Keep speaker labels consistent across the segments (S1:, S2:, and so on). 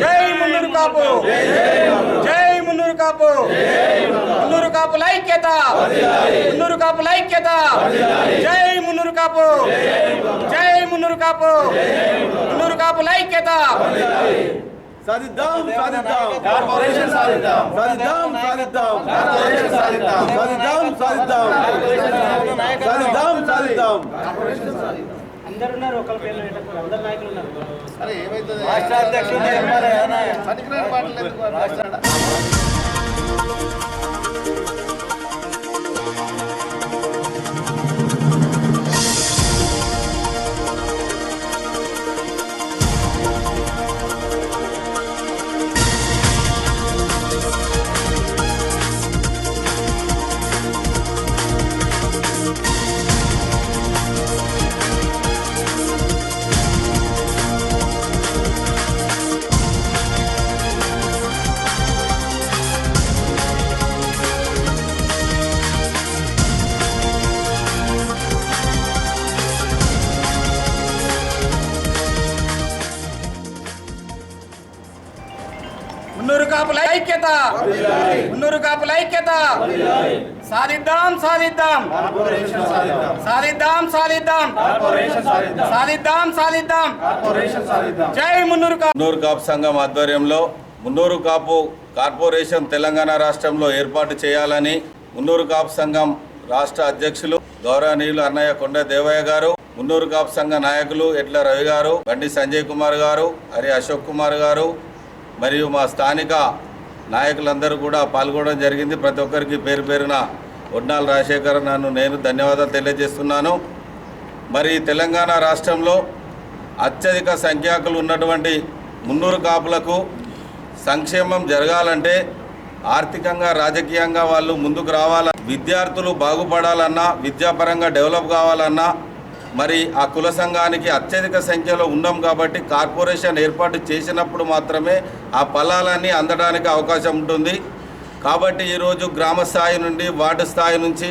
S1: జై మున్నూరు కాపు! జై మున్నూరు కాపు! మున్నూరు కాపుల ఐక్యత మున్నూరు కాపుల ఐక్యత జై మున్నూరు కాపు! జై మున్నూరు కాపు! మున్నూరు కాపుల ఐక్యత
S2: సాధిద్దాం సాధిద్దాం! కార్పొరేషన్ సాధిద్దాం! సాధిద్దాం సాధిద్దాం! కార్పొరేషన్ సాధిద్దాం! సాధిద్దాం సాధిద్దాం! సాధిద్దాం సాధిద్దాం!
S3: అందరు ఉన్నారు ఒకరి పేర్లు పెట్టకూడదు అందరు నాయకులు ఉన్నారు.
S2: అరే ఏమైతుంది?
S4: రాష్ట్ర అధ్యక్షుడు
S2: రాష్ట్ర
S1: సాధిద్దాం సాధిద్దాం. సాధిద్దాం. సాధిద్దాం సాధిద్దాం. సాధిద్దాం. జై మున్నూరు కాపు.
S5: మున్నూరు కాపు సంఘం ఆధ్వర్యంలో మున్నూరు కాపు కార్పొరేషన్ తెలంగాణ రాష్ట్రంలో ఏర్పాటు చేయాలని మున్నూరు కాపు సంఘం రాష్ట్ర అధ్యక్షులు గౌరవనీయులు అన్నయ్య కొండ దేవయ్య గారు మున్నూరు కాపు సంఘ నాయకులు ఎట్ల రవి గారు బండి సంజయ్ కుమార్ గారు హరి అశోక్ కుమార్ గారు మరియు మా స్థానిక నాయకులందరూ కూడా పాల్గొనడం జరిగింది. ప్రతి ఒక్కరికి పేరు పేరున ఒడ్నాల రాజశేఖర్ నన్ను నేను ధన్యవాదాలు తెలియజేస్తున్నాను. మరి తెలంగాణ రాష్ట్రంలో అత్యధిక సంఖ్యాకులు ఉన్నటువంటి మున్నూరు కాపులకు సంక్షేమం జరగాలంటే ఆర్థికంగా రాజకీయంగా వాళ్ళు ముందుకు రావాల విద్యార్థులు బాగుపడాలన్నా విద్యాపరంగా డెవలప్ కావాలన్నా మరి ఆ కుల సంఘానికి అత్యధిక సంఖ్యలో ఉన్నాం కాబట్టి కార్పొరేషన్ ఏర్పాటు చేసినప్పుడు మాత్రమే ఆ ఫలాలన్నీ అందడానికి అవకాశం ఉంటుంది. కాబట్టి ఈరోజు గ్రామ స్థాయి నుండి వార్డు స్థాయి నుంచి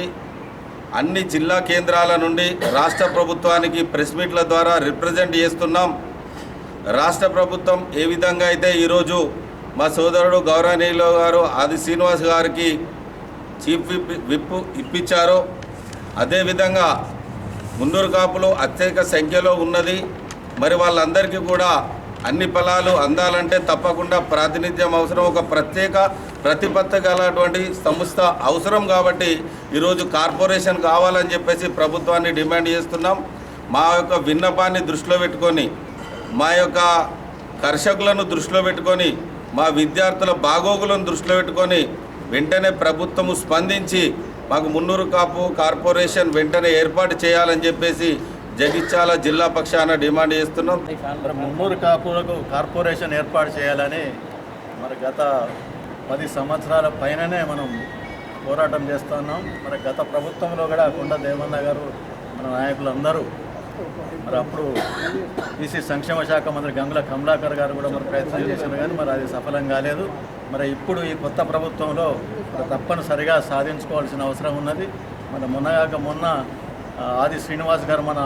S5: అన్ని జిల్లా కేంద్రాల నుండి రాష్ట్ర ప్రభుత్వానికి ప్రెస్ మీట్ల ద్వారా రిప్రజెంట్ చేస్తున్నాం. రాష్ట్ర ప్రభుత్వం ఏ విధంగా అయితే ఈరోజు మా సోదరుడు గౌరవనీయులు గారు ఆది శ్రీనివాస్ గారికి చీఫ్ విప్ విప్ ఇప్పించారో అదేవిధంగా మున్నూరు కాపులు అత్యధిక సంఖ్యలో ఉన్నది. మరి వాళ్ళందరికీ కూడా అన్ని ఫలాలు అందాలంటే తప్పకుండా ప్రాతినిధ్యం అవసరం. ఒక ప్రత్యేక ప్రతిపత్తి గలటువంటి సంస్థ అవసరం కాబట్టి ఈరోజు కార్పొరేషన్ కావాలని చెప్పేసి ప్రభుత్వాన్ని డిమాండ్ చేస్తున్నాం. మా యొక్క విన్నపాన్ని దృష్టిలో పెట్టుకొని మా యొక్క కర్షకులను దృష్టిలో పెట్టుకొని మా విద్యార్థుల బాగోగులను దృష్టిలో పెట్టుకొని వెంటనే ప్రభుత్వము స్పందించి మాకు మున్నూరు కాపు కార్పొరేషన్ వెంటనే ఏర్పాటు చేయాలని చెప్పేసి జగిత్యాల జిల్లా పక్షాన డిమాండ్ చేస్తున్నాం.
S4: మున్నూరు కాపులకు కార్పొరేషన్ ఏర్పాటు చేయాలని మరి గత పది సంవత్సరాల పైననే మనం పోరాటం చేస్తున్నాం. మరి గత ప్రభుత్వంలో కూడా కొండ దేవన్న గారు మన నాయకులందరూ మరి అప్పుడు బీసీ సంక్షేమ శాఖ మంత్రి గంగుల కమలాకర్ గారు కూడా మరి ప్రయత్నం చేశారు కానీ మరి అది సఫలం కాలేదు. మరి ఇప్పుడు ఈ కొత్త ప్రభుత్వంలో తప్పనిసరిగా సాధించుకోవాల్సిన అవసరం ఉన్నది. మరి మొన్నగాక మొన్న ఆది శ్రీనివాస్ గారు మన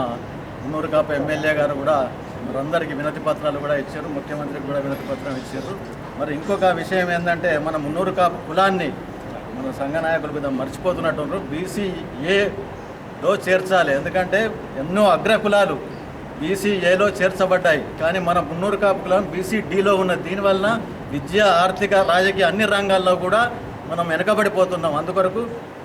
S4: మున్నూరు కాపు ఎమ్మెల్యే గారు కూడా మరందరికీ వినతి పత్రాలు కూడా ఇచ్చారు. ముఖ్యమంత్రికి కూడా వినతి పత్రం ఇచ్చారు. మరి ఇంకొక విషయం ఏంటంటే మన మున్నూరు కాపు కులాన్ని మన సంఘ నాయకులు మీద మర్చిపోతున్నట్టు బీసీఏలో చేర్చాలి. ఎందుకంటే ఎన్నో అగ్ర కులాలు బీసీఏలో చేర్చబడ్డాయి. కానీ మన మున్నూరు కాపు కులం బీసీడీలో ఉన్న ఉన్నది. దీనివలన విద్య ఆర్థిక రాజకీయ అన్ని రంగాల్లో కూడా మనం వెనకబడిపోతున్నాం. అందుకొరకు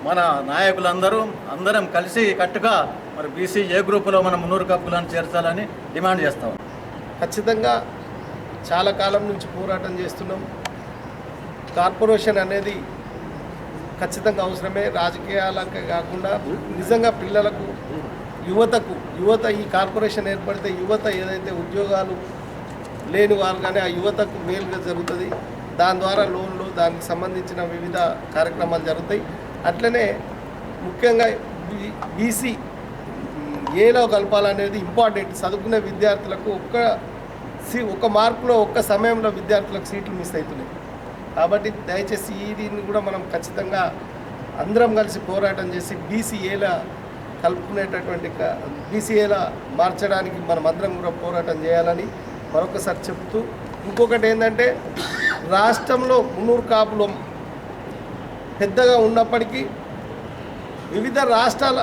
S4: మన నాయకులందరూ అందరం కలిసి కట్టుగా మరి బీసీ ఏ గ్రూపులో మన మున్నూరు కాపు కులాన్ని చేర్చాలని డిమాండ్ చేస్తాం
S2: ఖచ్చితంగా చాలా కాలం నుంచి పోరాటం చేస్తున్నాం. కార్పొరేషన్ అనేది ఖచ్చితంగా అవసరమే. రాజకీయాలకు కాకుండా నిజంగా పిల్లలకు యువతకు యువత ఈ కార్పొరేషన్ ఏర్పడితే యువత ఏదైతే ఉద్యోగాలు లేని వారు కానీ ఆ యువతకు మేలుగా జరుగుతుంది. దాని ద్వారా లోన్లు దానికి సంబంధించిన వివిధ కార్యక్రమాలు జరుగుతాయి. అట్లనే ముఖ్యంగా బీసీ ఏలో కలపాలనేది ఇంపార్టెంట్. చదువుకునే విద్యార్థులకు ఒక్క సీ ఒక మార్కులో ఒక్క సమయంలో విద్యార్థులకు సీట్లు మిస్ అవుతున్నాయి కాబట్టి దయచేసి ఈ దీన్ని కూడా మనం ఖచ్చితంగా అందరం కలిసి పోరాటం చేసి బీసీఏల కలుపుకునేటటువంటి బీసీఏల మార్చడానికి మనం అందరం కూడా పోరాటం చేయాలని మరొకసారి చెప్తూ ఇంకొకటి ఏంటంటే రాష్ట్రంలో మున్నూరు కాపులు పెద్దగా ఉన్నప్పటికీ వివిధ రాష్ట్రాల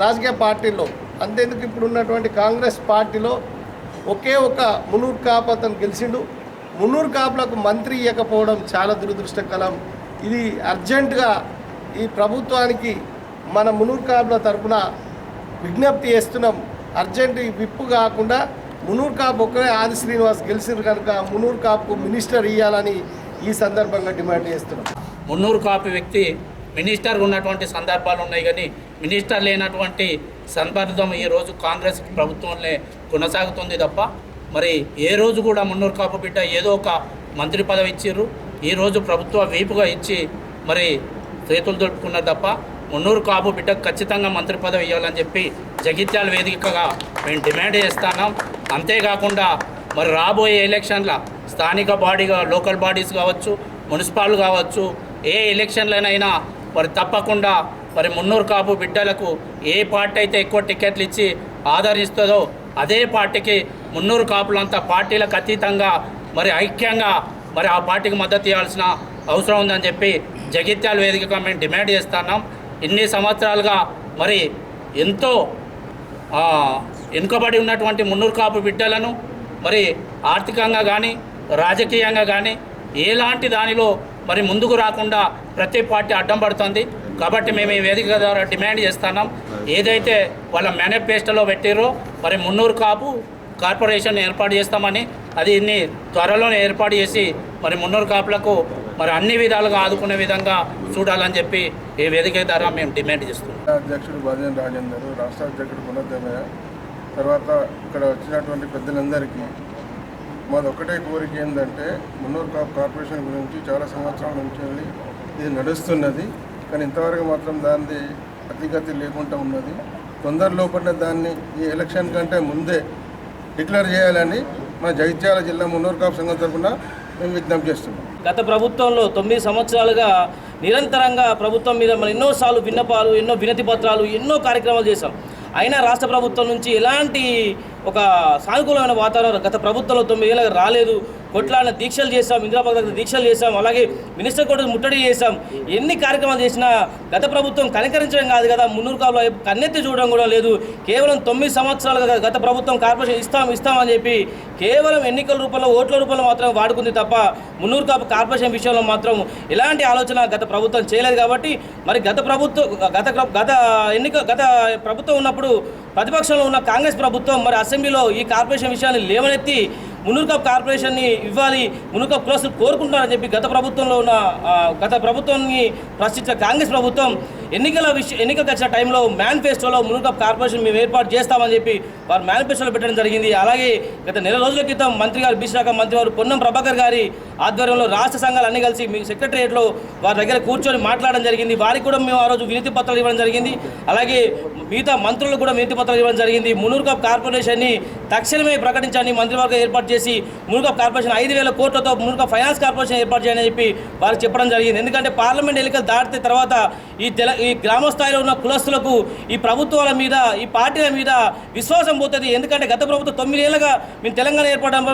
S2: రాజకీయ పార్టీల్లో అంతేందుకు ఇప్పుడు ఉన్నటువంటి కాంగ్రెస్ పార్టీలో ఒకే ఒక మున్నూరు కాప్ అతను గెలిచిండు. మున్నూరు కాపులకు మంత్రి ఇవ్వకపోవడం చాలా దురదృష్టకరం ఇది అర్జెంటుగా ఈ ప్రభుత్వానికి మన మున్నూరు కాపుల తరఫున విజ్ఞప్తి చేస్తున్నాం. అర్జెంట్ ఈ విప్పు కాకుండా మునూరు కాపు ఒక్కరే ఆది శ్రీనివాస్ గెలిచిండ్రు కనుక మునూరు కాపుకు మినిస్టర్ ఇవ్వాలని ఈ సందర్భంగా డిమాండ్ చేస్తున్నాం.
S6: మున్నూరు కాపు వ్యక్తి మినిస్టర్ ఉన్నటువంటి సందర్భాలు ఉన్నాయి కానీ మినిస్టర్ లేనటువంటి సందర్భం ఈ రోజు కాంగ్రెస్ ప్రభుత్వంలో కొనసాగుతుంది తప్ప మరి ఏ రోజు కూడా మున్నూరు కాపు బిడ్డ ఏదో ఒక మంత్రి పదవి ఇచ్చిర్రు ఈరోజు ప్రభుత్వ వీపుగా ఇచ్చి మరి చేతులు దొరుకుతున్నారు తప్ప మున్నూరు కాపు బిడ్డకు ఖచ్చితంగా మంత్రి పదవి ఇవ్వాలని చెప్పి జగిత్యాల వేదికగా మేము డిమాండ్ చేస్తున్నాం. అంతేకాకుండా మరి రాబోయే ఎలక్షన్ల స్థానిక బాడీగా లోకల్ బాడీస్ కావచ్చు మున్సిపాల్ కావచ్చు ఏ ఎలక్షన్లనైనా మరి తప్పకుండా మరి మున్నూరు కాపు బిడ్డలకు ఏ పార్టీ అయితే ఎక్కువ టికెట్లు ఇచ్చి ఆదరిస్తుందో అదే పార్టీకి మున్నూరు కాపులంతా పార్టీలకు అతీతంగా మరి ఐక్యంగా మరి ఆ పార్టీకి మద్దతు ఇవ్వాల్సిన అవసరం ఉందని చెప్పి జగిత్యాల వేదికగా మేము డిమాండ్ చేస్తున్నాం. ఇన్ని సంవత్సరాలుగా మరి ఎంతో వెనుకబడి ఉన్నటువంటి మున్నూరు కాపు బిడ్డలను మరి ఆర్థికంగా కానీ రాజకీయంగా కానీ ఎలాంటి దానిలో మరి ముందుకు రాకుండా ప్రతి పార్టీ అడ్డం పడుతుంది. కాబట్టి మేము ఈ వేదిక ద్వారా డిమాండ్ చేస్తున్నాం. ఏదైతే వాళ్ళ మేనిఫెస్టోలో పెట్టారో మరి మున్నూరు కాపు కార్పొరేషన్ ఏర్పాటు చేస్తామని అది ఇన్ని త్వరలోనే ఏర్పాటు చేసి మరి మున్నూరు కాపులకు మరి అన్ని విధాలుగా ఆదుకునే విధంగా చూడాలని చెప్పి ఈ వేదిక ద్వారా మేము డిమాండ్ చేస్తున్నాం.
S7: అధ్యక్షుడు భజన్ రాజేందర్ రాష్ట్ర అధ్యక్షుడు పునర్దేవయ్య తర్వాత ఇక్కడ వచ్చినటువంటి పెద్దలందరికీ మాది ఒకటే కోరిక ఏంటంటే మున్నూరు కాపు కార్పొరేషన్ గురించి చాలా సంవత్సరాల నుంచి ఇది నడుస్తున్నది కానీ ఇంతవరకు మాత్రం దానిది అతిగతి లేకుండా ఉన్నది. తొందర లోపల దాన్ని ఈ ఎలక్షన్ కంటే ముందే డిక్లేర్ చేయాలని మన జగిత్యాల జిల్లా మున్నూరు కాపు సంఘం తరఫున మేము విజ్ఞప్తి చేస్తున్నాం.
S8: గత ప్రభుత్వంలో తొమ్మిది సంవత్సరాలుగా నిరంతరంగా ప్రభుత్వం మీద మనం ఎన్నోసార్లు విన్నపాలు ఎన్నో వినతి పత్రాలు ఎన్నో కార్యక్రమాలు చేశాం. అయినా రాష్ట్ర ప్రభుత్వం నుంచి ఎలాంటి ఒక సానుకూలమైన వాతావరణం గత ప్రభుత్వంలో తొమ్మిది ఏళ్ళగా రాలేదు. కొట్లాడిన దీక్షలు చేశాం ఇందిరాబాద్ దగ్గర దీక్షలు చేశాం అలాగే మినిస్టర్ కోట ముట్టడి చేశాం. ఎన్ని కార్యక్రమాలు చేసినా గత ప్రభుత్వం కనికరించడం కాదు కదా మున్నూరు కాపులో కన్నెత్తి చూడడం కూడా లేదు. కేవలం తొమ్మిది సంవత్సరాలుగా గత ప్రభుత్వం కార్పొరేషన్ ఇస్తాం ఇస్తామని చెప్పి కేవలం ఎన్నికల రూపంలో ఓట్ల రూపంలో మాత్రం వాడుకుంది తప్ప మున్నూరు కాపు కార్పొరేషన్ విషయంలో మాత్రం ఎలాంటి ఆలోచన గత ప్రభుత్వం చేయలేదు కాబట్టి మరి గత ప్రభుత్వం గత గత ఎన్నిక గత ప్రభుత్వం ఉన్నప్పుడు ప్రతిపక్షంలో ఉన్న కాంగ్రెస్ ప్రభుత్వం మరి అసెంబ్లీలో ఈ కార్పొరేషన్ విషయాన్ని లేవనెత్తి మున్నూరు కప్ కార్పొరేషన్ని ఇవ్వాలి మునుగప్ కప్ క్లాసులు కోరుకుంటున్నారని చెప్పి గత ప్రభుత్వంలో ఉన్న గత ప్రభుత్వాన్ని ప్రశ్నించిన కాంగ్రెస్ ప్రభుత్వం ఎన్నికల విషయం ఎన్నికలకు వచ్చిన టైంలో మేనిఫెస్టోలో మున్నూరు కార్పొరేషన్ మేము ఏర్పాటు చేస్తామని చెప్పి వారు మేనిఫెస్టోలో పెట్టడం జరిగింది. అలాగే గత నెల రోజుల క్రితం మంత్రి గారు బీసీ శాఖ మంత్రి వారు పొన్నం ప్రభాకర్ గారి ఆధ్వర్యంలో రాష్ట్ర సంఘాలు అన్ని కలిసి మీ సెక్రటరియట్లో వారి దగ్గర కూర్చొని మాట్లాడడం జరిగింది. వారికి కూడా మేము ఆ రోజు వినతి పత్రాలు ఇవ్వడం జరిగింది. అలాగే మిగతా మంత్రులకు కూడా వినతి పత్రాలు ఇవ్వడం జరిగింది. మునూరు కార్పొరేషన్ని తక్షణమే ప్రకటించాలని మంత్రివర్గం ఏర్పాటు చేసి మునూరు కార్పొరేషన్ ఐదు వేల కోట్లతో మునూరు ఫైనాన్స్ కార్పొరేషన్ ఏర్పాటు చేయాలని చెప్పి వారు చెప్పడం జరిగింది. ఎందుకంటే పార్లమెంట్ ఎన్నికలు దాటితే తర్వాత ఈ తెల ఈ గ్రామ స్థాయిలో ఉన్న కులస్తులకు ఈ ప్రభుత్వాల మీద ఈ పార్టీల మీద విశ్వాసం పోతుంది. ఎందుకంటే గత ప్రభుత్వం తొమ్మిదేళ్ళగా మేము తెలంగాణ ఏర్పడడం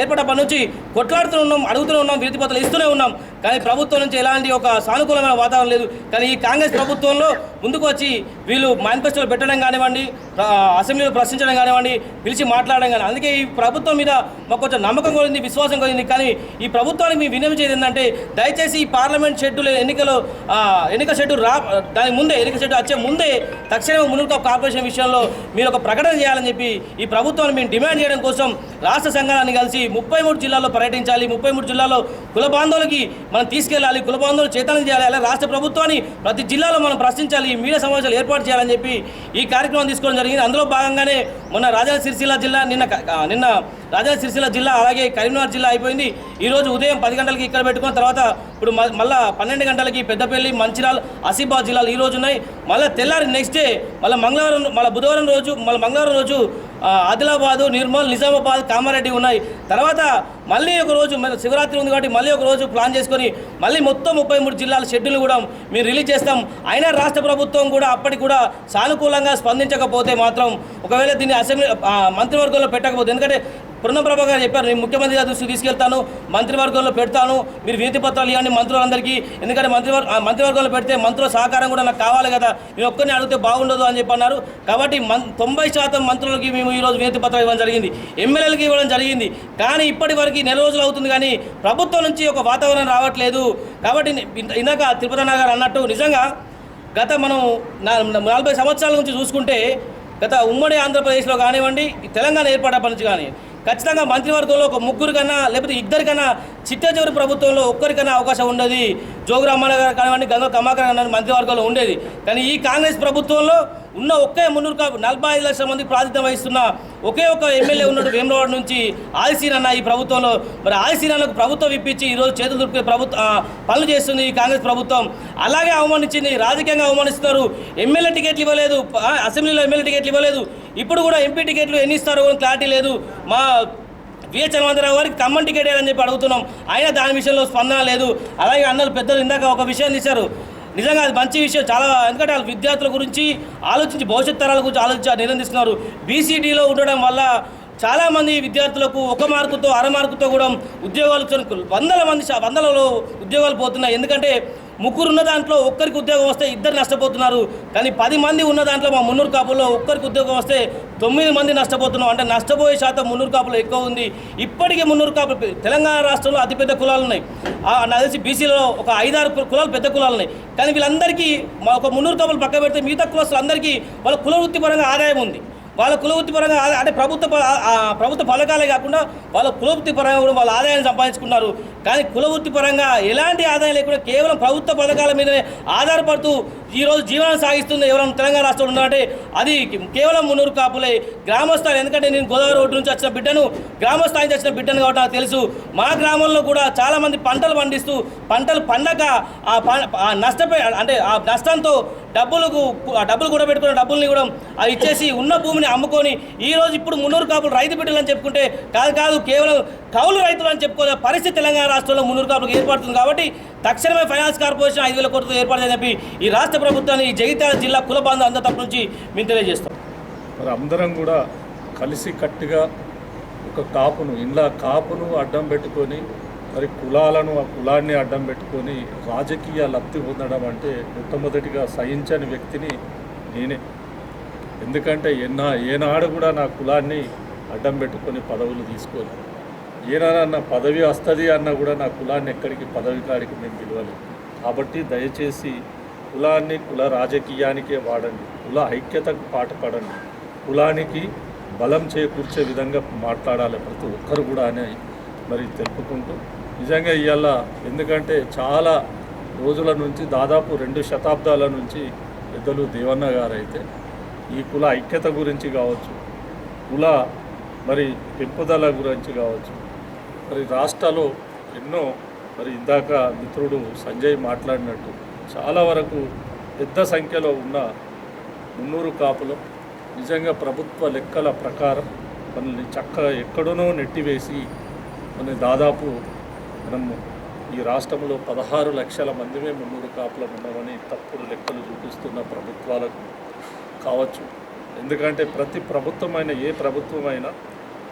S8: ఏర్పడప్పటి నుంచి కొట్లాడుతూ ఉన్నాం అడుగుతూనే ఉన్నాం వినతి ఇస్తూనే ఉన్నాం. కానీ ప్రభుత్వం నుంచి ఎలాంటి ఒక సానుకూలమైన వాతావరణం లేదు. కానీ ఈ కాంగ్రెస్ ప్రభుత్వంలో ముందుకు వచ్చి వీళ్ళు మేనిఫెస్టోలు పెట్టడం కానివ్వండి అసెంబ్లీలో ప్రశ్నించడం కానివ్వండి పిలిచి మాట్లాడడం కానీ అందుకే ఈ ప్రభుత్వం మీద మాకు కొంచెం నమ్మకం కలిగింది విశ్వాసం కలిగింది. కానీ ఈ ప్రభుత్వానికి మేము వినియోగించేది ఏంటంటే దయచేసి ఈ పార్లమెంట్ షెడ్యూల్ ఎన్నికలు ఎన్నికల షెడ్యూల్ రా దాని ముందే ఎన్నికల షెడ్యూల్ వచ్చే ముందే తక్షణమే మునుగు కార్పొరేషన్ విషయంలో మీరు ఒక ప్రకటన చేయాలని చెప్పి ఈ ప్రభుత్వాన్ని మేము డిమాండ్ చేయడం కోసం రాష్ట్ర సంఘాన్ని కలిసి ముప్పై మూడు జిల్లాల్లో పర్యటించాలి ముప్పై మూడు జిల్లాల్లో కుల బాంధవులకి మనం తీసుకెళ్ళాలి కుల బాంధవులు చేతనం చేయాలి అలా రాష్ట్ర ప్రభుత్వాన్ని ప్రతి జిల్లాలో మనం ప్రశ్నించాలి ఈ మీడియా సమావేశాలు ఏర్పాటు చేయాలని చెప్పి ఈ కార్యక్రమం తీసుకోవడం జరిగింది. అందులో భాగంగానే మొన్న రాజా సిరిసిల్ల జిల్లా నిన్న నిన్న అదే సిరిసిల్ల జిల్లా అలాగే కరీంనగర్ జిల్లా అయిపోయింది. ఈరోజు ఉదయం పది గంటలకి ఇక్కడ పెట్టుకున్న తర్వాత ఇప్పుడు మళ్ళా పన్నెండు గంటలకి పెద్దపల్లి మంచిరాల్ ఆసిఫాబాద్ జిల్లాలు ఈ రోజు ఉన్నాయి. మళ్ళీ తెల్లారి నెక్స్ట్ డే మళ్ళీ మంగళవారం మళ్ళీ బుధవారం రోజు మళ్ళీ మంగళవారం రోజు ఆదిలాబాదు నిర్మల్ నిజామాబాద్ కామారెడ్డి ఉన్నాయి. తర్వాత మళ్ళీ ఒక రోజు శివరాత్రి ఉంది కాబట్టి మళ్ళీ ఒక రోజు ప్లాన్ చేసుకొని మళ్ళీ మొత్తం ముప్పై మూడు జిల్లాల షెడ్యూల్ కూడా మేము రిలీజ్ చేస్తాం. అయినా రాష్ట్ర ప్రభుత్వం కూడా అప్పటికి కూడా సానుకూలంగా స్పందించకపోతే మాత్రం ఒకవేళ దీన్ని అసెంబ్లీ మంత్రివర్గంలో పెట్టకపోతే ఎందుకంటే పురణం గారు చెప్పారు నేను ముఖ్యమంత్రి గారి దృష్టికి తీసుకెళ్తాను మంత్రివర్గంలో పెడతాను మీరు వినతి పత్రాలు ఇవ్వండి మంత్రులందరికీ. ఎందుకంటే మంత్రివర్ మంత్రివర్గంలో పెడితే మంత్రుల సహకారం కూడా నాకు కావాలి కదా నేను ఒక్కరిని అడిగితే బాగుండదు అని చెప్పి అన్నారు. కాబట్టి మన్ తొంభై శాతం మంత్రులకి మేము ఈరోజు వినతి పత్రాలు ఇవ్వడం జరిగింది. ఎమ్మెల్యేలకి ఇవ్వడం జరిగింది. కానీ ఇప్పటి వరకు నెల రోజులు అవుతుంది కానీ ప్రభుత్వం నుంచి ఒక వాతావరణం రావట్లేదు. కాబట్టి ఇందాక తిరుపతి గారు అన్నట్టు నిజంగా గత మనం నలభై సంవత్సరాల నుంచి చూసుకుంటే గత ఉమ్మడి ఆంధ్రప్రదేశ్లో కానివ్వండి తెలంగాణ ఏర్పడప్పటి నుంచి కానీ ఖచ్చితంగా మంత్రివర్గంలో ఒక ముగ్గురు కన్నా లేకపోతే ఇద్దరికన్నా చిట్ట చివరి ప్రభుత్వంలో ఒక్కరికన్నా అవకాశం ఉండేది. జోగురామన్న గారు కానివ్వండి గంగ కమాకర్ కానివ్వండి మంత్రివర్గంలో ఉండేది. కానీ ఈ కాంగ్రెస్ ప్రభుత్వంలో ఉన్న ఒకే మున్నూరు కాపు నలభై ఐదు లక్షల మంది ప్రాతినిధ్యం వహిస్తున్న ఒకే ఒక ఎమ్మెల్యే ఉన్నాడు వేమలవాడ నుంచి ఆదిశీనన్న ఈ ప్రభుత్వంలో. మరి ఆదిసీన్ ప్రభుత్వం ఇప్పించి ఈరోజు చేతులు దుర్పే ప్రభుత్వం పనులు చేస్తుంది ఈ కాంగ్రెస్ ప్రభుత్వం. అలాగే అవమానించింది రాజకీయంగా అవమానిస్తున్నారు. ఎమ్మెల్యే టికెట్లు ఇవ్వలేదు అసెంబ్లీలో ఎమ్మెల్యే టికెట్లు ఇవ్వలేదు. ఇప్పుడు కూడా ఎంపీ టికెట్లు ఎన్ని ఇస్తారో క్లారిటీ లేదు. మా విహెచ్ హనుమంతరావు గారికి ఖమ్మం టికెట్ అని చెప్పి అడుగుతున్నాం. అయినా దాని విషయంలో స్పందన లేదు. అలాగే అన్నలు పెద్దలు ఇందాక ఒక విషయం తీశారు. నిజంగా అది మంచి విషయం. చాలా ఎందుకంటే వాళ్ళు విద్యార్థుల గురించి ఆలోచించి భవిష్యత్ తరాల గురించి ఆలోచించి ఆ నిర్ణయం తీసుకున్నారు. బీసీడీలో ఉండడం వల్ల చాలామంది విద్యార్థులకు ఒక మార్కుతో అర మార్కుతో కూడా ఉద్యోగాలు వందల మంది వందలలో ఉద్యోగాలు పోతున్నాయి. ఎందుకంటే ముగ్గురు ఉన్న దాంట్లో ఒక్కరికి ఉద్యోగం వస్తే ఇద్దరు నష్టపోతున్నారు. కానీ పది మంది ఉన్న దాంట్లో మా మున్నూరు కాపుల్లో ఒక్కరికి ఉద్యోగం వస్తే తొమ్మిది మంది నష్టపోతున్నాం. అంటే నష్టపోయే శాతం మున్నూరు కాపులో ఎక్కువ ఉంది. ఇప్పటికే మున్నూరు కాపులు తెలంగాణ రాష్ట్రంలో అతిపెద్ద కులాలు ఉన్నాయి. నాకు తెలిసి బీసీలో ఒక ఐదారు కులాలు పెద్ద కులాలు ఉన్నాయి. కానీ వీళ్ళందరికీ మా ఒక మున్నూరు కాపులు పక్క పెడితే మిగతా కులస్తులు అందరికీ వాళ్ళ కుల వృత్తిపరంగా ఆదాయం ఉంది. వాళ్ళ కులవృత్తి పరంగా అంటే ప్రభుత్వ ప్రభుత్వ పథకాలే కాకుండా వాళ్ళ కులవృత్తి పరంగా కూడా వాళ్ళ ఆదాయాన్ని సంపాదించుకున్నారు. కానీ కులవృత్తి పరంగా ఎలాంటి ఆదాయం లేకుండా కేవలం ప్రభుత్వ పథకాల మీదనే ఆధారపడుతూ ఈరోజు జీవనం సాగిస్తుంది ఎవరైనా తెలంగాణ రాష్ట్రంలో ఉన్నారంటే అది కేవలం మున్నూరు కాపులే. గ్రామస్థాయి ఎందుకంటే నేను గోదావరి రోడ్డు నుంచి వచ్చిన బిడ్డను గ్రామస్థాయి నుంచి వచ్చిన బిడ్డను కాబట్టి నాకు తెలుసు. మా గ్రామంలో కూడా చాలామంది పంటలు పండిస్తూ పంటలు పండక ఆ ప- ఆ నష్టపోయి అంటే ఆ నష్టంతో డబ్బులకు డబ్బులు కూడా పెట్టుకున్న డబ్బుల్ని కూడా అవి ఇచ్చేసి ఉన్న భూమిని అమ్ముకొని ఈ రోజు ఇప్పుడు మున్నూరు కాపులు రైతు బిడ్డలు అని చెప్పుకుంటే కాదు కాదు కేవలం కౌలు రైతులు అని చెప్పుకోలే. పరిస్థితి తెలంగాణ రాష్ట్రంలో మున్నూరు కాపులకు ఏర్పడుతుంది కాబట్టి తక్షణమే ఫైనాన్స్ కార్పొరేషన్ ఐదు వేల కోట్లతో ఏర్పడదని చెప్పి ఈ రాష్ట్ర ప్రభుత్వాన్ని ఈ జగిత్యాల జిల్లా కుల బాంధవ అందరి తరపు నుంచి మేము తెలియజేస్తాం.
S9: మరి అందరం కూడా కలిసి కట్టుగా ఒక కాపును ఇంట్లో కాపును అడ్డం పెట్టుకొని మరి కులాలను ఆ కులాన్ని అడ్డం పెట్టుకొని రాజకీయ లబ్ధి పొందడం అంటే మొట్టమొదటిగా సహించని వ్యక్తిని నేనే. ఎందుకంటే ఎన్నా ఏనాడు కూడా నా కులాన్ని అడ్డం పెట్టుకొని పదవులు తీసుకోలేదు ఏనాడన్నా పదవి వస్తుంది అన్నా కూడా నా కులాన్ని ఎక్కడికి పదవి కాడికి మేము పిలవలేదు. కాబట్టి దయచేసి కులాన్ని కుల రాజకీయానికే వాడండి. కుల ఐక్యతకు పాటుపడండి కులానికి బలం చేకూర్చే విధంగా మాట్లాడాలి ప్రతి ఒక్కరు కూడా అని మరి తెలుపుకుంటూ నిజంగా ఇవాళ ఎందుకంటే చాలా రోజుల నుంచి దాదాపు రెండు శతాబ్దాల నుంచి పెద్దలు దేవన్న గారు అయితే ఈ కుల ఐక్యత గురించి కావచ్చు కుల మరి పెంపుదల గురించి కావచ్చు మరి రాష్ట్రాల్లో ఎన్నో మరి ఇందాక మిత్రుడు సంజయ్ మాట్లాడినట్టు చాలా వరకు పెద్ద సంఖ్యలో ఉన్న మున్నూరు కాపులు నిజంగా ప్రభుత్వ లెక్కల ప్రకారం మనల్ని చక్కగా ఎక్కడనో నెట్టివేసి మన దాదాపు మనము ఈ రాష్ట్రంలో పదహారు లక్షల మందిమే మున్నూరు కాపులం ఉన్నామని తప్పుడు లెక్కలు చూపిస్తున్న ప్రభుత్వాలకు కావచ్చు. ఎందుకంటే ప్రతి ప్రభుత్వమైన ఏ ప్రభుత్వమైనా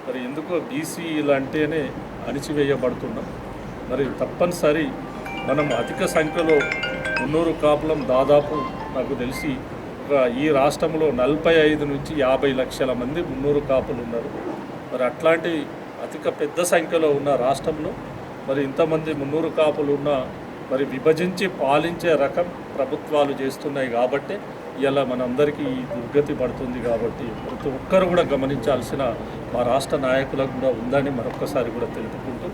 S9: మరి ఎందుకో బీసీలు అంటేనే అణిచివేయబడుతున్నాం. మరి తప్పనిసరి మనం అధిక సంఖ్యలో మున్నూరు కాపులం దాదాపు నాకు తెలిసి ఈ రాష్ట్రంలో నలభై ఐదు నుంచి యాభై లక్షల మంది మున్నూరు కాపులు ఉన్నారు. మరి అట్లాంటి అధిక పెద్ద సంఖ్యలో ఉన్న రాష్ట్రంలో మరి ఇంతమంది మున్నూరు కాపులు ఉన్న మరి విభజించి పాలించే రకం ప్రభుత్వాలు చేస్తున్నాయి కాబట్టి ఇలా మనందరికీ ఈ దుర్గతి పడుతుంది కాబట్టి ప్రతి ఒక్కరు కూడా గమనించాల్సిన మా రాష్ట్ర నాయకులకు కూడా ఉందని మరొకసారి కూడా తెలుపుకుంటూ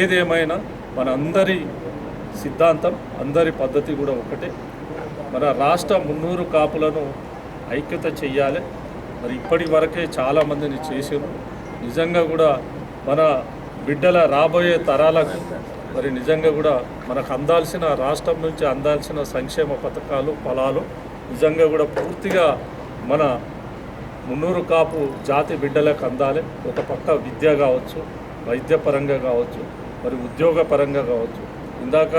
S9: ఏదేమైనా మనందరి సిద్ధాంతం అందరి పద్ధతి కూడా ఒకటే. మన రాష్ట్ర మున్నూరు కాపులను ఐక్యత చెయ్యాలి. మరి ఇప్పటి వరకే చాలామందిని చేసాము నిజంగా కూడా మన బిడ్డల రాబోయే తరాలకు మరి నిజంగా కూడా మనకు అందాల్సిన రాష్ట్రం నుంచి అందాల్సిన సంక్షేమ పథకాలు ఫలాలు నిజంగా కూడా పూర్తిగా మన మున్నూరు కాపు జాతి బిడ్డలకు అందాలి. ఒక పక్క విద్య కావచ్చు వైద్యపరంగా కావచ్చు మరి ఉద్యోగపరంగా కావచ్చు. ఇందాక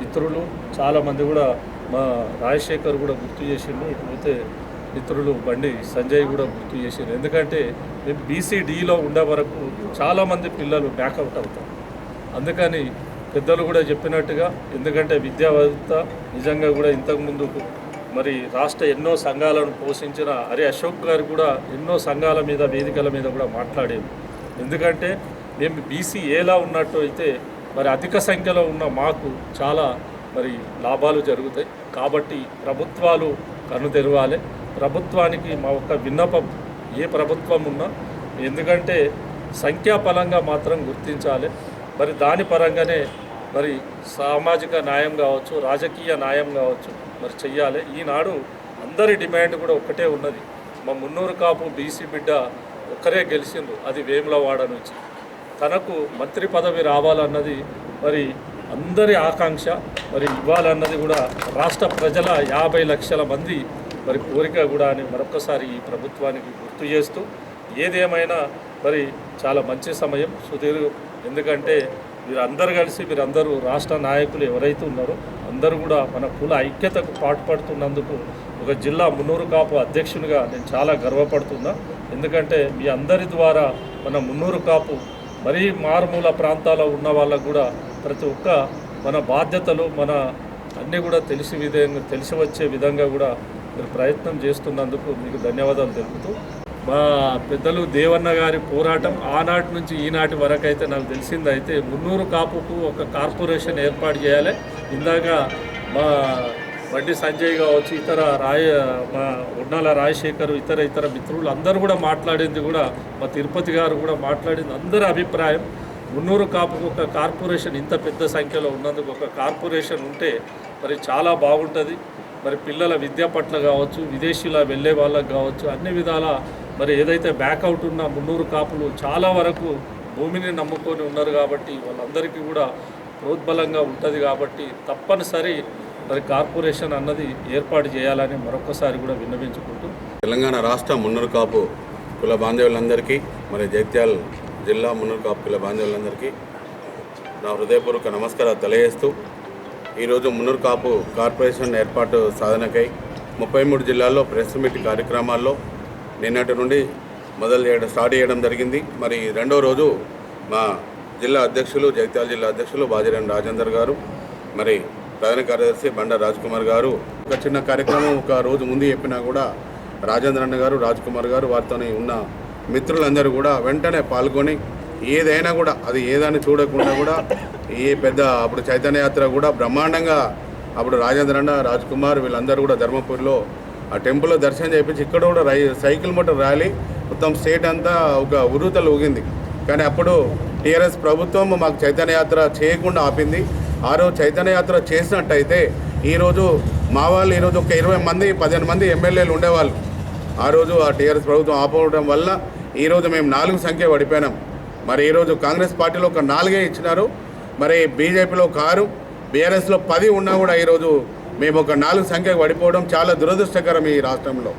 S9: మిత్రులు చాలామంది కూడా మా రాజశేఖర్ కూడా గుర్తు చేసిండు. ఇకపోతే మిత్రులు బండి సంజయ్ కూడా గుర్తు చేశారు. ఎందుకంటే మేము బీసీడీలో ఉండే వరకు చాలామంది పిల్లలు బ్యాకౌట్ అవుతారు. అందుకని పెద్దలు కూడా చెప్పినట్టుగా ఎందుకంటే విద్యా నిజంగా కూడా ఇంతకుముందు మరి రాష్ట్ర ఎన్నో సంఘాలను పోషించిన హరి అశోక్ గారు కూడా ఎన్నో సంఘాల మీద వేదికల మీద కూడా మాట్లాడేది ఎందుకంటే మేము బీసీ ఏలా ఉన్నట్టు అయితే మరి అధిక సంఖ్యలో ఉన్న మాకు చాలా మరి లాభాలు జరుగుతాయి. కాబట్టి ప్రభుత్వాలు కన్ను తెరవాలి. ప్రభుత్వానికి మా ఒక్క విన్నపం ఏ ప్రభుత్వం ఉన్నా ఎందుకంటే సంఖ్యాపరంగా మాత్రం గుర్తించాలి. మరి దాని పరంగానే మరి సామాజిక న్యాయం కావచ్చు రాజకీయ న్యాయం కావచ్చు మరి చెయ్యాలి. ఈనాడు అందరి డిమాండ్ కూడా ఒక్కటే ఉన్నది. మా మున్నూరు కాపు బీసీ బిడ్డ ఒక్కరే గెలిచిండ్రు అది వేములవాడ నుంచి. తనకు మంత్రి పదవి రావాలన్నది మరి అందరి ఆకాంక్ష మరి ఇవ్వాలన్నది కూడా రాష్ట్ర ప్రజల యాభై లక్షల మంది మరి కోరిక కూడా అని మరొకసారి ఈ ప్రభుత్వానికి గుర్తు చేస్తూ ఏదేమైనా మరి చాలా మంచి సమయం సుదీర్ ఎందుకంటే వీరందరూ కలిసి వీరందరూ రాష్ట్ర నాయకులు ఎవరైతే ఉన్నారో అందరూ కూడా మన కుల ఐక్యతకు పాటుపడుతున్నందుకు ఒక జిల్లా మున్నూరు కాపు అధ్యక్షునిగా నేను చాలా గర్వపడుతున్నా. ఎందుకంటే మీ అందరి ద్వారా మన మున్నూరు కాపు మరీ మారుమూల ప్రాంతాల్లో ఉన్న వాళ్ళకు కూడా ప్రతి ఒక్క మన బాధ్యతలు మన అన్నీ కూడా తెలిసి విధంగా తెలిసి వచ్చే విధంగా కూడా మీరు ప్రయత్నం చేస్తున్నందుకు మీకు ధన్యవాదాలు తెలుపుతూ మా పెద్దలు దేవన్న గారి పోరాటం ఆనాటి నుంచి ఈనాటి వరకు అయితే నాకు తెలిసింది అయితే మున్నూరు కాపుకు ఒక కార్పొరేషన్ ఏర్పాటు చేయాలి. ఇందాక మా బండి సంజయ్ కావచ్చు ఇతర రాయ మా ఉండాల రాజశేఖర్ ఇతర ఇతర మిత్రులు అందరూ కూడా మాట్లాడింది కూడా మా తిరుపతి గారు కూడా మాట్లాడింది అందరి అభిప్రాయం. మున్నూరు కాపుకు ఒక కార్పొరేషన్ ఇంత పెద్ద సంఖ్యలో ఉన్నందుకు ఒక కార్పొరేషన్ ఉంటే మరి చాలా బాగుంటుంది. మరి పిల్లల విద్య పట్ల కావచ్చు విదేశీలా వెళ్ళే వాళ్ళకి కావచ్చు అన్ని విధాల మరి ఏదైతే బ్యాక్అవుట్ ఉన్న మున్నూరు కాపులు చాలా వరకు భూమిని నమ్ముకొని ఉన్నారు కాబట్టి వాళ్ళందరికీ కూడా ప్రోద్బలంగా ఉంటుంది కాబట్టి తప్పనిసరి మరి కార్పొరేషన్ అన్నది ఏర్పాటు చేయాలని మరొకసారి కూడా విన్నవించుకుంటూ.
S7: తెలంగాణ రాష్ట్ర మున్నూరు కాపు కుల బాంధవులందరికీ మరి జగిత్యాల జిల్లా మున్నూరు కాపు కుల బాంధవులందరికీ నా హృదయపూర్వక నమస్కారాలు తెలియజేస్తూ ఈరోజు మున్నూరు కాపు కార్పొరేషన్ ఏర్పాటు సాధనకై ముప్పై మూడు జిల్లాల్లో ప్రెస్ మీట్ కార్యక్రమాల్లో నిన్నటి నుండి మొదలు చేయడం స్టార్ట్ చేయడం జరిగింది. మరి రెండో రోజు మా జిల్లా అధ్యక్షులు జగిత్యాల జిల్లా అధ్యక్షులు బాజిరేని రాజేందర్ గారు మరి ప్రధాన కార్యదర్శి బండ కుమార్ గారు. ఒక చిన్న కార్యక్రమం ఒక రోజు ముందు చెప్పినా కూడా రాజేంద్ర అన్న గారు కుమార్ గారు వారితో ఉన్న మిత్రులందరూ కూడా వెంటనే పాల్గొని ఏదైనా కూడా అది ఏదని చూడకుండా కూడా ఏ పెద్ద అప్పుడు చైతన్య యాత్ర కూడా బ్రహ్మాండంగా అప్పుడు రాజేంద్ర అన్న కుమార్ వీళ్ళందరూ కూడా ధర్మపూర్లో ఆ టెంపుల్లో దర్శనం చేయించి ఇక్కడ కూడా రై సైకిల్ మోటార్ ర్యాలీ మొత్తం స్టేట్ అంతా ఒక ఉరుతలు ఊగింది. కానీ అప్పుడు టీఆర్ఎస్ ప్రభుత్వం మాకు చైతన్య యాత్ర చేయకుండా ఆపింది. ఆ రోజు చైతన్య యాత్ర చేసినట్టయితే ఈరోజు మా వాళ్ళు ఈరోజు ఒక ఇరవై మంది పదిహేను మంది ఎమ్మెల్యేలు ఉండేవాళ్ళు. ఆ రోజు ఆ టీఆర్ఎస్ ప్రభుత్వం ఆపవడం వల్ల ఈరోజు మేము నాలుగు సంఖ్య పడిపోయినాం. మరి ఈరోజు కాంగ్రెస్ పార్టీలో ఒక నాలుగే ఇచ్చినారు. మరి బీజేపీలో ఒక ఆరు బీఆర్ఎస్లో పది ఉన్నా కూడా ఈరోజు మేము ఒక నాలుగు సంఖ్యకు పడిపోవడం చాలా దురదృష్టకరం ఈ రాష్ట్రంలో.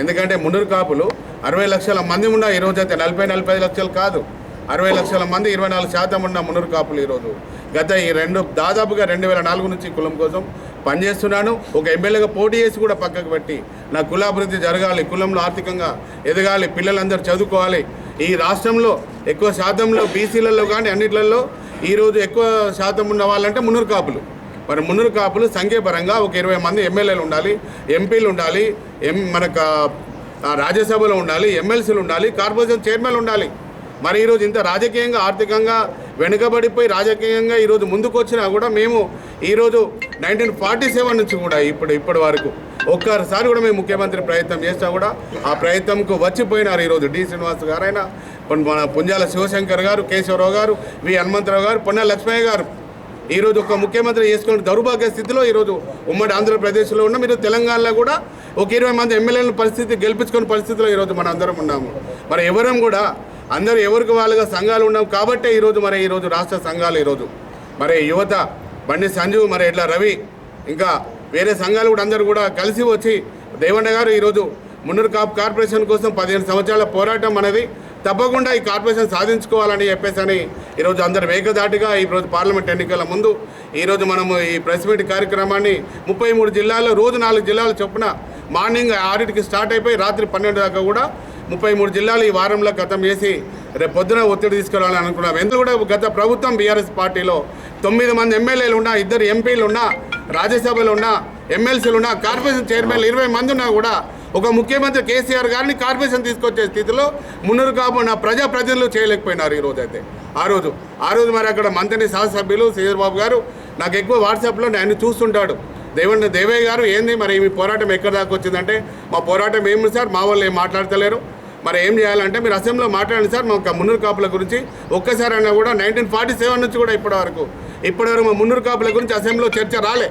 S7: ఎందుకంటే మునురు కాపులు అరవై లక్షల మంది ఉన్న ఈరోజు అయితే నలభై నలభై లక్షలు కాదు. అరవై లక్షల మంది ఇరవై నాలుగు శాతం ఉన్న మునురు కాపులు ఈరోజు. గత ఈ రెండు దాదాపుగా రెండు వేల నాలుగు నుంచి కులం కోసం పనిచేస్తున్నాను. ఒక ఎమ్మెల్యేగా పోటీ చేసి కూడా పక్కకు పెట్టి నా కులాభివృద్ధి జరగాలి కులంలో ఆర్థికంగా ఎదగాలి పిల్లలందరూ చదువుకోవాలి ఈ రాష్ట్రంలో ఎక్కువ శాతంలో బీసీలలో కానీ అన్నిట్లలో ఈరోజు ఎక్కువ శాతం ఉన్న వాళ్ళంటే మున్నూరు కాపులు. మరి మున్నూరు కాపులు సంఖ్యాపరంగా ఒక ఇరవై మంది ఎమ్మెల్యేలు ఉండాలి ఎంపీలు ఉండాలి ఎం మనకు రాజ్యసభలో ఉండాలి ఎమ్మెల్సీలు ఉండాలి కార్పొరేషన్ చైర్మన్లు ఉండాలి. మరి ఈరోజు ఇంత రాజకీయంగా ఆర్థికంగా వెనుకబడిపోయి రాజకీయంగా ఈరోజు ముందుకు వచ్చినా కూడా మేము ఈరోజు నైన్టీన్ ఫార్టీ సెవెన్ నుంచి కూడా ఇప్పుడు ఇప్పటి వరకు ఒక్కసారి కూడా మేము ముఖ్యమంత్రి ప్రయత్నం చేసినా కూడా ఆ ప్రయత్నంకు వచ్చిపోయినారు ఈరోజు డి. శ్రీనివాస్ గారైనా మన పుంజాల శివశంకర్ గారు కేశవరావు గారు వి. హనుమంతరావు గారు పొన్న లక్ష్మయ్య గారు. ఈరోజు ఒక ముఖ్యమంత్రి చేసుకున్న దౌర్భాగ్య స్థితిలో ఈరోజు ఉమ్మడి ఆంధ్రప్రదేశ్లో ఉన్న మీరు తెలంగాణలో కూడా ఒక ఇరవై మంది ఎమ్మెల్యేల పరిస్థితి గెలిపించుకున్న పరిస్థితిలో ఈరోజు మన అందరం ఉన్నాము. మరి ఎవరం కూడా అందరూ ఎవరికి వాళ్ళుగా సంఘాలు ఉన్నాం కాబట్టే ఈరోజు మరి ఈరోజు రాష్ట్ర సంఘాలు ఈరోజు మరి యువత బండి సంజీవ్ మరి ఇట్లా రవి ఇంకా వేరే సంఘాలు కూడా అందరూ కూడా కలిసి వచ్చి దేవన్న గారు ఈరోజు మున్నూరు కాపు కార్పొరేషన్ కోసం పదిహేను సంవత్సరాల పోరాటం అనేది తప్పకుండా ఈ కార్పొరేషన్ సాధించుకోవాలని చెప్పేసి అని ఈరోజు అందరు వేగదాటిగా ఈరోజు పార్లమెంట్ ఎన్నికల ముందు ఈరోజు మనము ఈ ప్రెస్ మీట్ కార్యక్రమాన్ని ముప్పై మూడు జిల్లాల్లో రోజు నాలుగు జిల్లాల చొప్పున మార్నింగ్ ఆడిట్కి స్టార్ట్ అయిపోయి రాత్రి పన్నెండు దాకా కూడా ముప్పై మూడు జిల్లాలు ఈ వారంలో గతం చేసి రేపు పొద్దున ఒత్తిడి తీసుకురావాలని అనుకున్నాం. ఎందుకు కూడా గత ప్రభుత్వం బీఆర్ఎస్ పార్టీలో తొమ్మిది మంది ఎమ్మెల్యేలు ఉన్నా ఇద్దరు ఎంపీలు ఉన్నా రాజ్యసభలో ఉన్నా ఎమ్మెల్సీలు ఉన్నా కార్పొరేషన్ చైర్మన్లు ఇరవై మంది ఉన్నా కూడా ఒక ముఖ్యమంత్రి కేసీఆర్ గారిని కార్పొరేషన్ తీసుకొచ్చే స్థితిలో మున్నూరు కాపు నా ప్రజాప్రతినిధులు చేయలేకపోయినారు ఈ రోజు అయితే. ఆ రోజు ఆ రోజు మరి అక్కడ మంత్రి సహసభ్యులు శ్రీధర్ గారు నాకు ఎక్కువ వాట్సాప్లో ఆయన చూస్తుంటాడు. దేవండి దేవయ్య గారు ఏంది మరి మీ పోరాటం ఎక్కడ దాకా వచ్చిందంటే మా పోరాటం ఏమి సార్? మా వాళ్ళు ఏం మాట్లాడతలేరు? మరి ఏం చేయాలంటే మీరు అసెంబ్లీలో మాట్లాడండి సార్ మా మున్నూరు కాపుల గురించి. ఒక్కసారి అన్నా కూడా నైన్టీన్ ఫార్టీ సెవెన్ నుంచి కూడా ఇప్పటి వరకు ఇప్పటివరకు మా మున్నూరు కాపుల గురించి అసెంబ్లీలో చర్చ రాలే.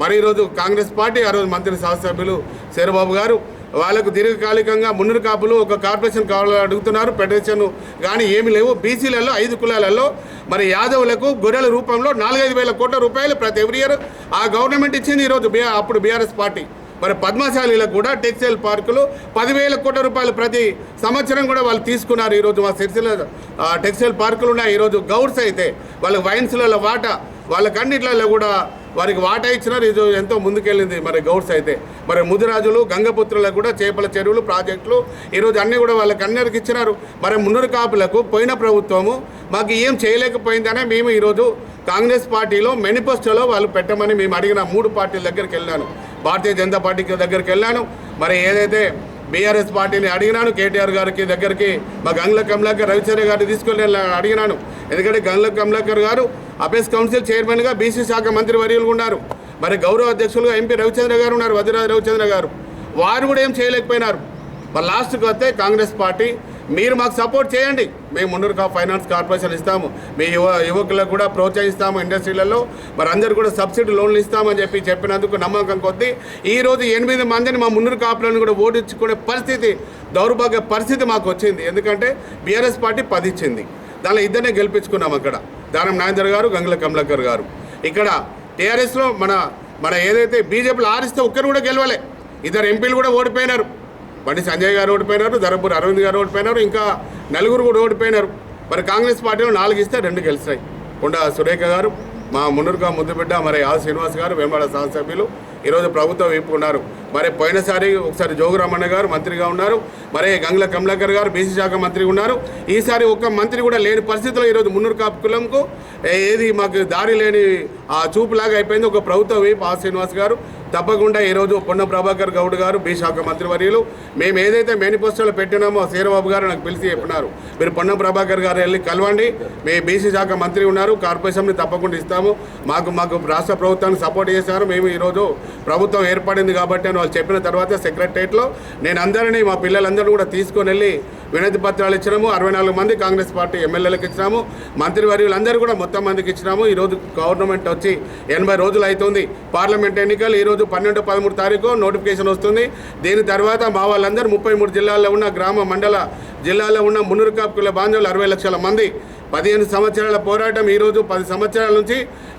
S7: మరి ఈరోజు కాంగ్రెస్ పార్టీ ఆ రోజు మంత్రి శాసనసభ్యులు శరబాబు గారు వాళ్ళకు దీర్ఘకాలికంగా మున్నూరు కాపులు ఒక కార్పొరేషన్ కావాలని అడుగుతున్నారు. ఫెడరేషన్ కానీ ఏమి లేవు. బీసీలలో ఐదు కులాలలో మరి యాదవులకు గొర్రెల రూపంలో నాలుగైదు వేల కోట్ల రూపాయలు ప్రతి ఎవ్రీ ఇయర్ ఆ గవర్నమెంట్ ఇచ్చింది ఈరోజు బీ అప్పుడు బీఆర్ఎస్ పార్టీ. మరి పద్మశాలీలకు కూడా టెక్స్టైల్ పార్కులు పదివేల కోట్ల రూపాయలు ప్రతి సంవత్సరం కూడా వాళ్ళు తీసుకున్నారు ఈరోజు మా సిరిసిల టెక్స్టైల్ పార్కులు ఉన్నాయి ఈరోజు గౌడ్స్ అయితే వాళ్ళ వైన్స్లలో వాటా వాళ్ళకన్నిట్లలో కూడా వారికి వాటా ఇచ్చినారు ఇది ఎంతో ముందుకెళ్ళింది మరి గౌడ్స్ అయితే. మరి ముదిరాజులు గంగపుత్రులకు కూడా చేపల చెరువులు ప్రాజెక్టులు ఈరోజు అన్నీ కూడా వాళ్ళకి అన్నిటికి ఇచ్చినారు. మరి మున్నూరు కాపులకు పోయిన ప్రభుత్వము మాకు ఏం చేయలేకపోయిందనే మేము ఈరోజు కాంగ్రెస్ పార్టీలో మేనిఫెస్టోలో వాళ్ళు పెట్టమని మేము అడిగిన మూడు పార్టీల దగ్గరికి వెళ్ళాను. భారతీయ జనతా పార్టీ దగ్గరికి వెళ్ళాను. మరి ఏదైతే బీఆర్ఎస్ పార్టీని అడిగినాను కేటీఆర్ గారికి దగ్గరికి. మా గంగ్ల కమలాకర్ రవిచంద్ర గారిని తీసుకొని అడిగినాను. ఎందుకంటే గంగ్ల కమలాకర్ గారు అపేస్ కౌన్సిల్ చైర్మన్గా బీసీ శాఖ మంత్రి వర్యులు ఉన్నారు. మరి గౌరవ అధ్యక్షులుగా ఎంపీ రవిచంద్ర గారు ఉన్నారు వదిరాజు రవిచంద్ర గారు. వారు కూడా ఏం చేయలేకపోయినారు. మరి లాస్ట్కి వస్తే కాంగ్రెస్ పార్టీ మీరు మాకు సపోర్ట్ చేయండి. మేము మున్నూరు ఫైనాన్స్ కార్పొరేషన్ ఇస్తాము. మీ యువ యువకులకు కూడా ప్రోత్సహిస్తాము ఇండస్ట్రీలలో. మరి అందరు కూడా సబ్సిడీ లోన్లు ఇస్తామని చెప్పి చెప్పినందుకు నమ్మకం కొద్దీ ఈరోజు ఎనిమిది మందిని మా మున్నూరు కాపులను కూడా ఓడించుకునే పరిస్థితి దౌర్భాగ్య పరిస్థితి మాకు వచ్చింది. ఎందుకంటే బీఆర్ఎస్ పార్టీ పది ఇచ్చింది. దానిలో ఇద్దరినే గెలిపించుకున్నాం అక్కడ. దానం నాగేందర్ గారు గంగుల కమలాకర్ గారు. ఇక్కడ టీఆర్ఎస్లో మన మన ఏదైతే బీజేపీలో ఆరిస్తే ఒక్కరు కూడా గెలవలే. ఇద్దరు ఎంపీలు కూడా ఓడిపోయినారు. బండి సంజయ్ గారు ఓడిపోయినారు ధర్మపురి అరవింద్ గారు ఓడిపోయినారు ఇంకా నలుగురు కూడా ఓడిపోయినారు. మరి కాంగ్రెస్ పార్టీలో నాలుగు ఇస్తే రెండు గెలిచినాయి కొండ సురేఖ గారు మా మునుర్గా ముద్దుబిడ్డ మరి ఆ శ్రీనివాస్ గారు వేమాడ శాసనసభ్యులు ఈరోజు ప్రభుత్వం వైపు ఉన్నారు మరి పోయినసారి ఒకసారి జోగురామన్న గారు మంత్రిగా ఉన్నారు మరి గంగుల కమలాకర్ గారు బీసీ శాఖ మంత్రి ఉన్నారు. ఈసారి ఒక్క మంత్రి కూడా లేని పరిస్థితిలో ఈరోజు మున్నూరు కాపు కులంకు ఏది మాకు దారి లేని ఆ చూపులాగా అయిపోయింది. ఒక ప్రభుత్వ వైపు ఆ శ్రీనివాస్ గారు. తప్పకుండా ఈరోజు పొన్న ప్రభాకర్ గౌడ్ గారు బీ శాఖ మంత్రివర్యులు మేము ఏదైతే మేనిఫెస్టోలో పెట్టినామో శీరబాబు గారు నాకు పిలిచి చెప్పినారు. మీరు పొన్న ప్రభాకర్ గారు వెళ్ళి కలవండి. మీ బీసీ శాఖ మంత్రి ఉన్నారు. కార్పొరేషన్ని తప్పకుండా ఇస్తాము. మాకు మాకు రాష్ట్ర ప్రభుత్వానికి సపోర్ట్ చేశారు. మేము ఈరోజు ప్రభుత్వం ఏర్పడింది కాబట్టి అని చెప్పిన తర్వాత సెక్రటరియట్లో నేను అందరినీ మా పిల్లలందరూ కూడా తీసుకొని వెళ్ళి వినతి పత్రాలు ఇచ్చినాము. అరవై నాలుగు మంది కాంగ్రెస్ పార్టీ ఎమ్మెల్యేలకు ఇచ్చినాము. మంత్రివర్యులందరూ కూడా మొత్తం మందికి ఇచ్చినాము. ఈరోజు గవర్నమెంట్ వచ్చి ఎనభై రోజులు అవుతుంది పార్లమెంట్ ఎన్నికలు ఈరోజు పన్నెండు పదమూడు తారీఖు నోటిఫికేషన్ వస్తుంది. దీని తర్వాత మా వాళ్ళందరూ ముప్పై మూడు జిల్లాల్లో ఉన్న గ్రామ మండల జిల్లాలో ఉన్న మున్నూరు కాపుకుల బాంధవులు అరవై లక్షల మంది. పదిహేను సంవత్సరాల పోరాటం ఈరోజు పది సంవత్సరాల నుంచి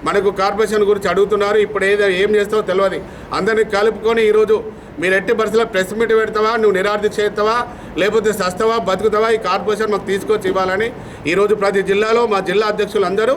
S7: మనకు కార్పొరేషన్ గురించి అడుగుతున్నారు. ఇప్పుడు ఏదో ఏం చేస్తావో తెలియదు అందరినీ కలుపుకొని ఈరోజు మీరు ఎట్టి పరిస్థితుల్లో ప్రెస్ మీట్ పెడతావా? నువ్వు నిరార్థి చేస్తావా? లేకపోతే సస్తావా? బతుకుతావా? ఈ కార్పొరేషన్ మాకు తీసుకొచ్చి ఇవ్వాలని ఈరోజు ప్రతి జిల్లాలో మా జిల్లా అధ్యక్షులందరూ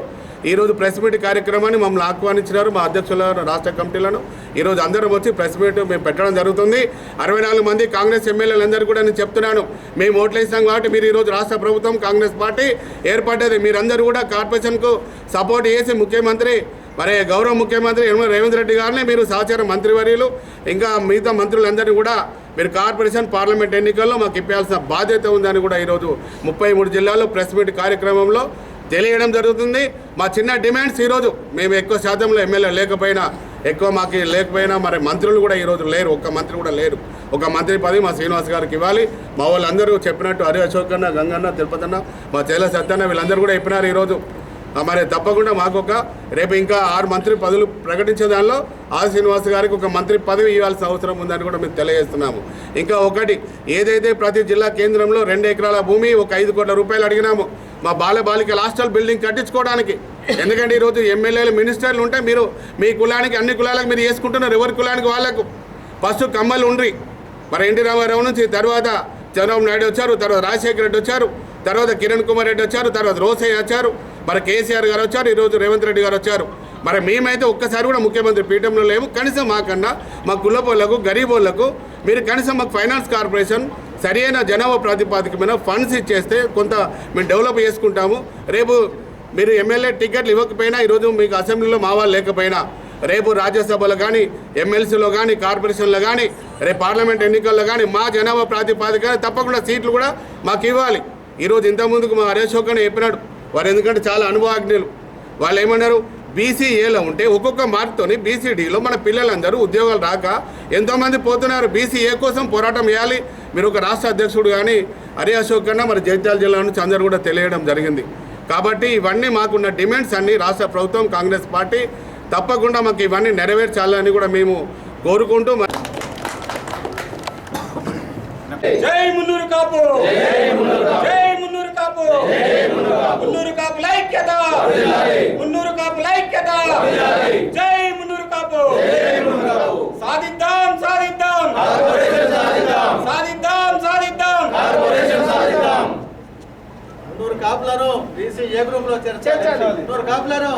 S7: ఈరోజు ప్రెస్ మీట్ కార్యక్రమాన్ని మమ్మల్ని ఆహ్వానించినారు మా అధ్యక్షుల రాష్ట్ర కమిటీలను. ఈరోజు అందరం వచ్చి ప్రెస్ మీట్ మేము పెట్టడం జరుగుతుంది. అరవై నాలుగు మంది కాంగ్రెస్ ఎమ్మెల్యేలందరూ కూడా నేను చెప్తున్నాను. మేము ఓట్లేసాం కాబట్టి మీరు ఈరోజు రాష్ట్ర ప్రభుత్వం కాంగ్రెస్ పార్టీ ఏర్పడ్డది. మీరందరూ కూడా కార్పొరేషన్కు సపోర్ట్ చేసి ముఖ్యమంత్రి మరి గౌరవ ముఖ్యమంత్రి యనమల రేవంత్ రెడ్డి గారిని మీరు సహచార మంత్రివర్యులు ఇంకా మిగతా మంత్రులందరినీ కూడా మీరు కార్పొరేషన్ పార్లమెంట్ ఎన్నికల్లో మాకు ఇప్పాల్సిన బాధ్యత ఉందని కూడా ఈరోజు ముప్పై మూడు జిల్లాల్లో ప్రెస్ మీట్ కార్యక్రమంలో తెలియడం జరుగుతుంది. మా చిన్న డిమాండ్స్ ఈరోజు మేము ఎక్కువ శాతంలో ఎమ్మెల్యే లేకపోయినా ఎక్కువ మాకు లేకపోయినా మరి మంత్రులు కూడా ఈరోజు లేరు. ఒక్క మంత్రి కూడా లేరు. ఒక మంత్రి పదవి మా శ్రీనివాస్ గారికి ఇవ్వాలి. మా వాళ్ళందరూ చెప్పినట్టు హరి అశోక్ అన్న గంగన్న తిరుపతన్న మా చేల సత్యన్న వీళ్ళందరూ కూడా చెప్పినారు ఈరోజు. మరి తప్పకుండా మాకు ఒక రేపు ఇంకా ఆరు మంత్రి పదవులు ప్రకటించే దానిలో ఆర్ శ్రీనివాస్ గారికి ఒక మంత్రి పదవి ఇవ్వాల్సిన అవసరం ఉందని కూడా మేము తెలియజేస్తున్నాము. ఇంకా ఒకటి ఏదైతే ప్రతి జిల్లా కేంద్రంలో రెండు ఎకరాల భూమి ఒక ఐదు కోట్ల రూపాయలు అడిగినాము మా బాలబాలికల హాస్టల్ బిల్డింగ్ కట్టించుకోవడానికి. ఎందుకంటే ఈరోజు ఎమ్మెల్యేలు మినిస్టర్లు ఉంటే మీరు మీ కులానికి అన్ని కులాలకు మీరు చేసుకుంటున్నారు ఎవరి కులానికి వాళ్ళకు. ఫస్ట్ కమ్మలు ఉండ్రి. మరి ఎన్టీ రామారావు నుంచి తర్వాత చంద్రబాబు నాయుడు వచ్చారు తర్వాత రాజశేఖర రెడ్డి వచ్చారు. తర్వాత కిరణ్ కుమార్ రెడ్డి వచ్చారు తర్వాత రోసయ్య వచ్చారు మరి కేసీఆర్ గారు వచ్చారు ఈరోజు రేవంత్ రెడ్డి గారు వచ్చారు. మరి మేమైతే ఒక్కసారి కూడా ముఖ్యమంత్రి పీఠంలో లేము. కనీసం మాకన్నా మా కులపోళ్ళకు గరీబోళ్ళకు మీరు కనీసం మాకు ఫైనాన్స్ కార్పొరేషన్ సరైన జనాభా ప్రాతిపాదిక మీద ఫండ్స్ ఇచ్చేస్తే కొంత మేము డెవలప్ చేసుకుంటాము. రేపు మీరు ఎమ్మెల్యే టికెట్లు ఇవ్వకపోయినా ఈరోజు మీకు అసెంబ్లీలో మా వాళ్ళు లేకపోయినా రేపు రాజ్యసభలో కానీ ఎమ్మెల్సీలో కానీ కార్పొరేషన్లో కానీ రేపు పార్లమెంట్ ఎన్నికల్లో కానీ మా జనాభా ప్రాతిపాదిక తప్పకుండా సీట్లు కూడా మాకు ఇవ్వాలి. ఈరోజు ఇంతకుముందుకు మా హరేష్ అని చెప్పినాడు. వారు ఎందుకంటే చాలా అనుభవజ్ఞులు. వాళ్ళు ఏమన్నారు? బీసీఏలో ఉంటే ఒక్కొక్క మార్క్తోని బీసీడీలో మన పిల్లలందరూ ఉద్యోగాలు రాక ఎంతోమంది పోతున్నారు. బీసీఏ కోసం పోరాటం చేయాలి. మీరు ఒక రాష్ట్ర అధ్యక్షుడు కానీ హరి అశోక్ కన్నా మరి జగిత్యాల జిల్లా నుంచి అందరూ కూడా తెలియడం జరిగింది. కాబట్టి ఇవన్నీ మాకున్న డిమాండ్స్ అన్ని రాష్ట్ర ప్రభుత్వం కాంగ్రెస్ పార్టీ తప్పకుండా మాకు ఇవన్నీ నెరవేర్చాలని కూడా మేము కోరుకుంటూ
S1: జై మున్నూరు కాపు. జై మున్నూరు కాపు. మున్నూరు కాపు. ఐక్యత మున్నూరు కాపు. ఐక్యత జై మున్నూరు కాపు. సాధిద్దాం సాధిద్దాం. సాధిద్దాం. సాధిద్దాం
S4: నూరు కాపులను బీసీ ఏ గ్రూప్లో చేర్చాలి. నూరు కాపులను